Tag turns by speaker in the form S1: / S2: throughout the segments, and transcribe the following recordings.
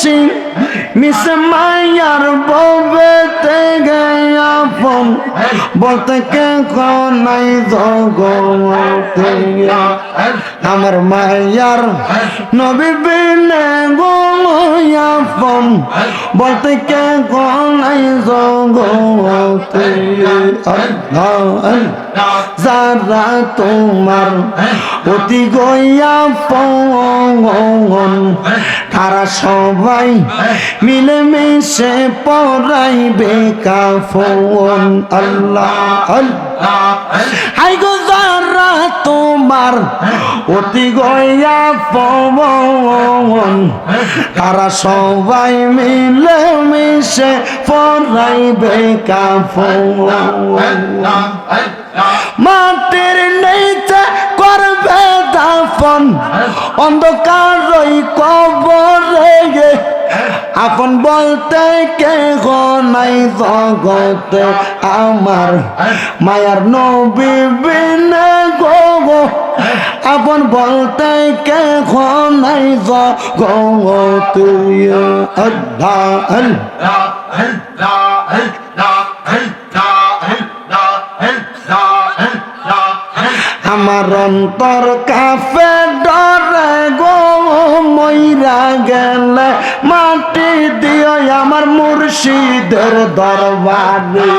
S1: বেশি মিস মায়ার ববেতে আপন বলতে কে নাই জগতে আমার মায়ার নবী বিনে গো আপন বলতে কে নাই জগতে? যারা তোমার অতি গইয়া পন তারা সবাই মিলে মিশে পড়াইবে কাফন। আল্লাহ আল্লাহ হাই তোমার অতি গইয়া পবন। তারা সবাই মিলে মিশে পড়াইবে কাফন। মাটির নিচে করবে দাফন। অন্ধকার কবরে আপন বলতে কে নাই জগতে আমার। মায়ার নবী বিনে গো আপন বলতে কে নাই জগতে। আল্লাহ আল্লাহ আমার অন্তর কাফে ডরে গো, মইরা গেলে। মাটি দিও আমার মুর্শিদের দরবারে।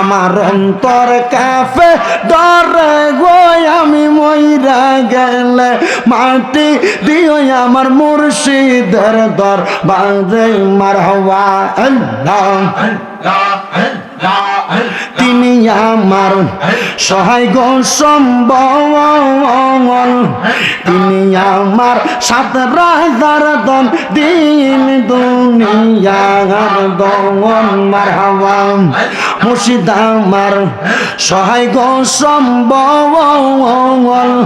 S1: আমার অন্তর কাফে ডরে গো আমি মইরা গেলে। মাটি দিও আমার মুর্শিদের দরবারে মার হওয়া আল্লাহ। তিনি আমার সহায় গো সম্বল। তিনি আমার সাত রাজার দন। দিন দুনিয়ার দন। মার হাওয়া মুর্শিদ আমার। সহায় গো সম্বল।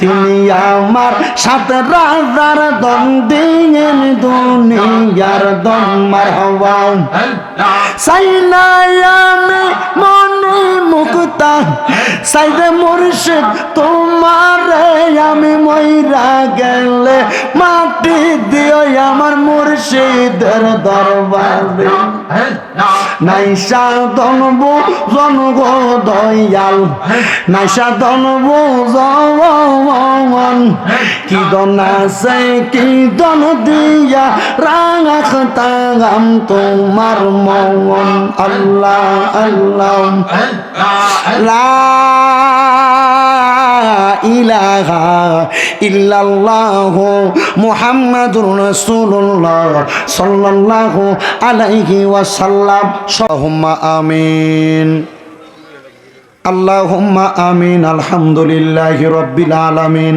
S1: তিনি আমার সাত রাজার দন। দিন দুনিয়ার দন। মার হাওয়া আমি মনে মুক্তা। সাইদে মুর্শিদ, তোমার আমি মইরা গেলে মাটি দিও আমার মুর্শিদের দরবারে। নাইসা দনবু জনগ দয়াল, নাইসা দনবু জন কি দন আছে, কি দন দিয়া? রাখ তাগাম তোমার মন আল্লাহ আল্লাহ। লা ইলাহা ইল্লাল্লাহ মুহাম্মাদুর রাসূলুল্লাহ সাল্লাল্লাহু আলাইহি ওয়াসাল্লাম। সাল্লাহুম্মা আমিন। আল্লাহুম্মা আমিন। আলহামদুলিল্লাহি রাব্বিল আলামিন।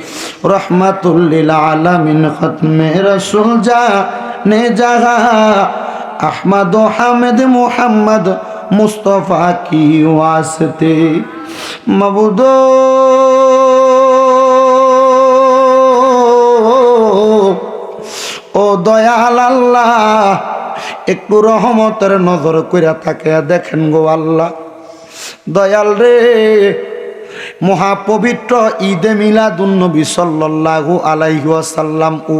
S1: রহমতুল্লিল আলামিন খতমে রসুল যা নে জাগা। আহমদ হামেদ মোহাম্মদ মুস্তফা কি ওয়াসতে? মবুদো। ও দয়াল আল্লাহ, একটু রহমতের নজর কইরা থাকে দেখেন গো আল্লাহ। দয়াল রে মহাপবিত্র ঈদে মিলাদুন্নবী সাল্লাল্লাহু আলাইহি ওয়াসাল্লাম ও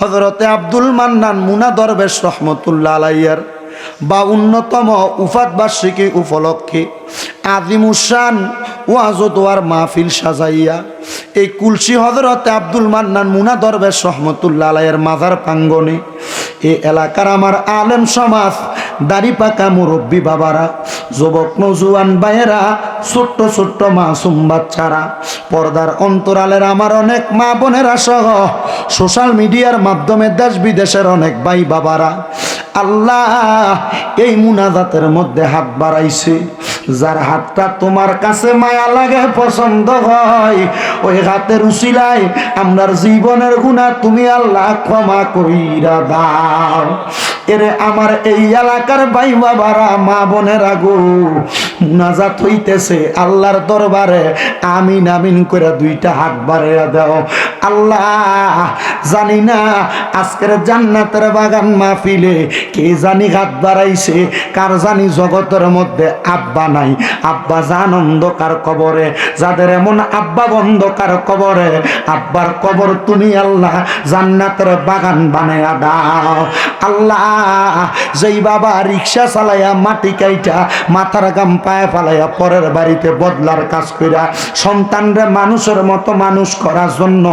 S1: হজরতে আব্দুল মান্নান মুনা দরবেশ রহমতুল্লাহ আলাইয়ার বা অন্যতম উফাত বার্ষিকী উপলক্ষে আদিমুসান ওয়াজদোয়ার মাহফিল সাজাইয়া এই কুলসি হজরতে আব্দুল মান্নান মুনা দরবেশ রহমতুল্লাহ আলাইয়ের মাজার প্রাঙ্গনে এই এলাকার আমার আলেম সমাজ, দাড়ি পাকা মুরব্বী বাবারা, যুবক নজুয়ান ভাইয়েরা ছোট্ট ছোট্ট মাসুম বাচ্চারা, পর্দার অন্তরালের আমার অনেক মা বোনেরা সহ সোশ্যাল মিডিয়ার মাধ্যমে দেশ বিদেশের অনেক ভাই বাবারা। আল্লাহ এই মুনাজাতের মধ্যে হাত বাড়াইছে। যার হাতটা তোমার কাছে মায়া লাগে, পছন্দ হয়, ওই হাতের উশিলায় আমরার জীবনের গুণা তুমি আল্লাহ ক্ষমা কইরা দাও। এরে আমার এই এলাকার ভাই বাবারা, মা বোনেরা গো মুনাজাত হইতেছে আল্লাহর দরবারে, আমিন আমিন করে দুইটা হাত বাড়াইয়া দাও। আল্লাহ, জানি না আজকের জান্নাতের বাগান মাহফিলে কে জানি হাত বাড়াইছে, কার জানি জগতের মধ্যে আব্বা নাই। আব্বা জান অন্ধকার কবরে, যাদের এমন আব্বা বন্ধকার কবরে, আব্বার কবর তুমি আল্লাহ জান্নাতের বাগান বানায়া দাও। আল্লাহ যেই বাবা রিক্সা চালাইয়া মাটি কাইটা, মাথার গাম পায়ে ফালাইয়া পরের বাড়িতে বদলার কাজ কইরা সন্তানরে মানুষের মতো মানুষ করার জন্য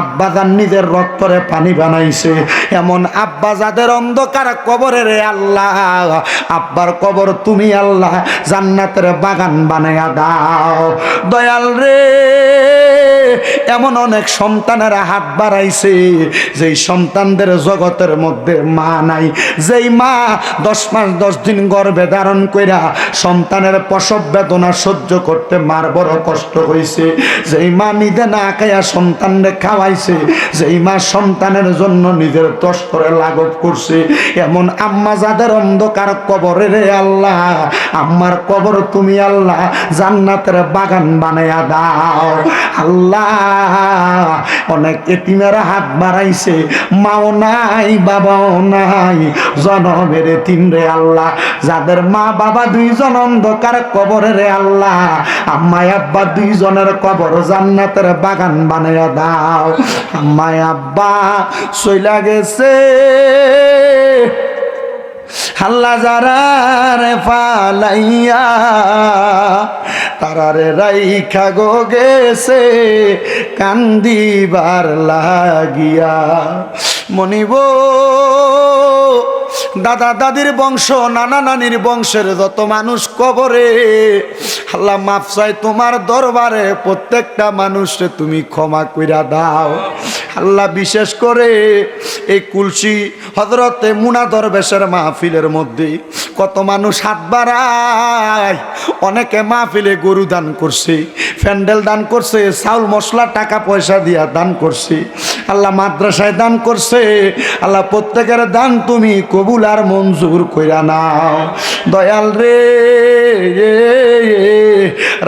S1: আব্বা যান নিজের রক্তরে পানি বানাইছে। এমন আব্বা যাদের অন্ধকার কবরে রে আল্লাহ, আব্বার কবর তুমি আল্লাহ জান্নাতের বাগান বানাইয়া দাও। দয়াল রে এমন অনেক সন্তানেরা হাত বাড়াইছে, যেই সন্তানদের জগতের মধ্যে মা নাই। যেই মা দশ মাস, দশ দিন গর্ভে ধারণ কইরা সন্তানের প্রসব বেদনা সহ্য করতে মার বড় কষ্ট হয়েছে যেই মা নিজে না খাইয়া সন্তানরে খাওয়াইছে, যেই মা সন্তানের জন্য নিজের দশ করে লাঘব করছে। এমন আম্মা যাদের অন্ধকার কবরে রে আল্লাহ, আম্মার কবর তুমি আল্লাহ, জান্নাতের বাগান বানাইয়া দাও। আল্লাহ অনেক এতিমেরা হাত বাড়াইছে, মাও নাই, বাবাও নাই, জনমের তিন রে আল্লাহ। যাদের মা, বাবা দুইজন অন্ধকার কবরে রে আল্লাহ। আম্মাই, আব্বা দুইজনের কবর জান্নাতের বাগান বানায়া দাও। আম্মাই, আব্বা সইলা গেছে। হাল্লা যারা রে ফালাইয়া তারারে রাইখা গো গেছে কান্দিবার লাগিয়া। মনিব দাদা দাদির বংশ, নানা নানির বংশের যত মানুষ কবরে, আল্লাহ মাফ চাই তোমার দরবারে, প্রত্যেকটা মানুষে তুমি ক্ষমা কইরা দাও। আল্লাহ বিশেষ করে এই কুলসি হজরতে মুনা দরবেশের মাহফিলের মধ্যে কত মানুষ হাত বাড়ায়। অনেকে মাহফিলে গরু দান করছে, প্যান্ডেল দান করছে, চাউল, মশলা, টাকা পয়সা দিয়া দান করছে। আল্লাহ মাদ্রাসায় দান করছে, আল্লাহ প্রত্যেকের দান তুমি কবুল আর মঞ্জুর কইরা নাও। দয়াল রে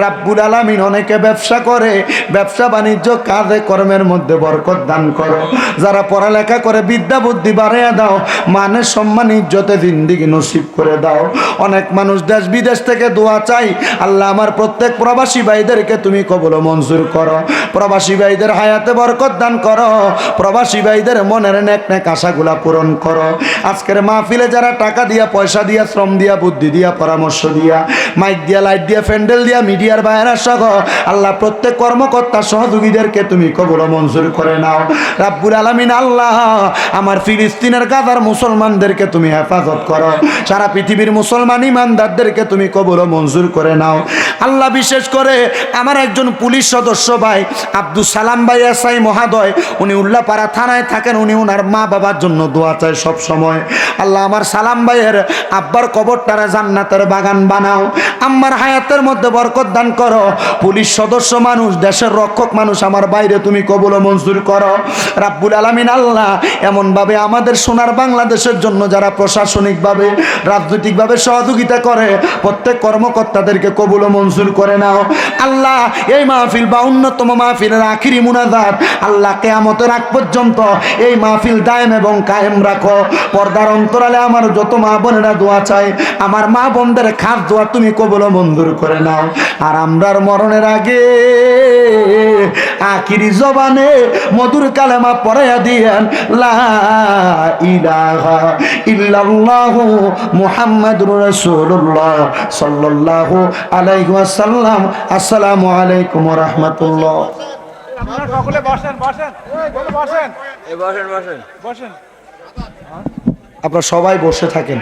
S1: রাব্বুল আলামিন অনেকে ব্যবসা করে, ব্যবসা বাণিজ্য, কাজে, কর্মের মধ্যে বরকত দান করো। যারা পড়ালেখা করে, বিদ্যা, বুদ্ধি বাড়াইয়া দাও মানে সম্মান, ইজ্জতে জিন্দিগি নসিব করে দাও। অনেক মানুষ দেশ বিদেশ থেকে দোয়া চাই আল্লাহ আমার প্রত্যেক প্রবাসী ভাইদেরকে তুমি কবল মঞ্জুর করো। প্রবাসী ভাইদের হায়াতে বরকত দান করো। প্রবাসী ভাইদের মনের নেক নেক আশাগুলা পূরণ করো। আজকের মাহফিলে যারা টাকা দিয়া, পয়সা দিয়া, শ্রম দিয়া, বুদ্ধি দিয়া, পরামর্শ দিয়া, মাইক দিয়া, লাইট দিয়া প্যান্ডেল দিয়া, মিডিয়ার বাইরা সহ আল্লাহ প্রত্যেক কর্মকর্তা সহযোগীদেরকে তুমি কবল মঞ্জুর করে নাও। রাব্বুল আলামিন আল্লাহ, আমার ফিলিস্তিনের গাজার মুসলমানদেরকে তুমি হেফাজত করো। সারা পৃথিবীর মুসলমান ইমানদারদেরকে তুমি কবল মঞ্জুর করে নাও। আল্লাহ বিশেষ করে আমার একজন পুলিশ সদস্য ভাই আব্দুল সালাম ভাই এসআই মহাদয়, উনি উল্লাপাড়া থানায় থাকেন, উনি ওনার মা বাবার জন্য দোয়া চায় সব সময় আল্লাহ আমার সালাম ভাইয়ের আব্বার কবরটারে জান্নাতের বাগান বানাও। আম্মার হায়াতের মধ্যে বরকত দান করো। পুলিশ সদস্য মানুষ, দেশের রক্ষক মানুষ আমার বাইরে তুমি কবুল মঞ্জুর করো। রাব্বুল আলামিন আল্লাহ এমনভাবে আমাদের সোনার বাংলাদেশের জন্য যারা প্রশাসনিকভাবে, রাজনৈতিকভাবে সহযোগিতা করে, প্রত্যেক কর্মকর্তাদেরকে কবুল মঞ্জুর করে নাও। আল্লাহ এই মাহফিল বা অন্যতম মাহফিলের আখিরি মুনাজাত আল্লাহ কেয়ামতের আগ পর্যন্ত এই মাহফিল দায়েম এবং কায়েম রাখো। পর্দার অন্তরালে আমার যত মা বোনেরা দোয়া চাই আমার মা বোনদের খাস দোয়া তুমি কবল মঞ্জুর করে নাও। আর আমরার মরণের আগে আখিরি জবানে মধুর কালেমা পড়াইয়া দিয়েন লা ইলাহা ইল্লাল্লাহু মুহাম্মাদুর রাসূলুল্লাহ সাল্লাল্লাহু আলাইহি ওয়াসাল্লাম। আসসালামু আলাইকুম ওয়া রাহমাতুল্লাহ।
S2: আপনারা সকলে বসেন বসেন। বলে বসেন
S3: বসেন। বসেন।
S1: আপনারা সবাই বসে থাকেন।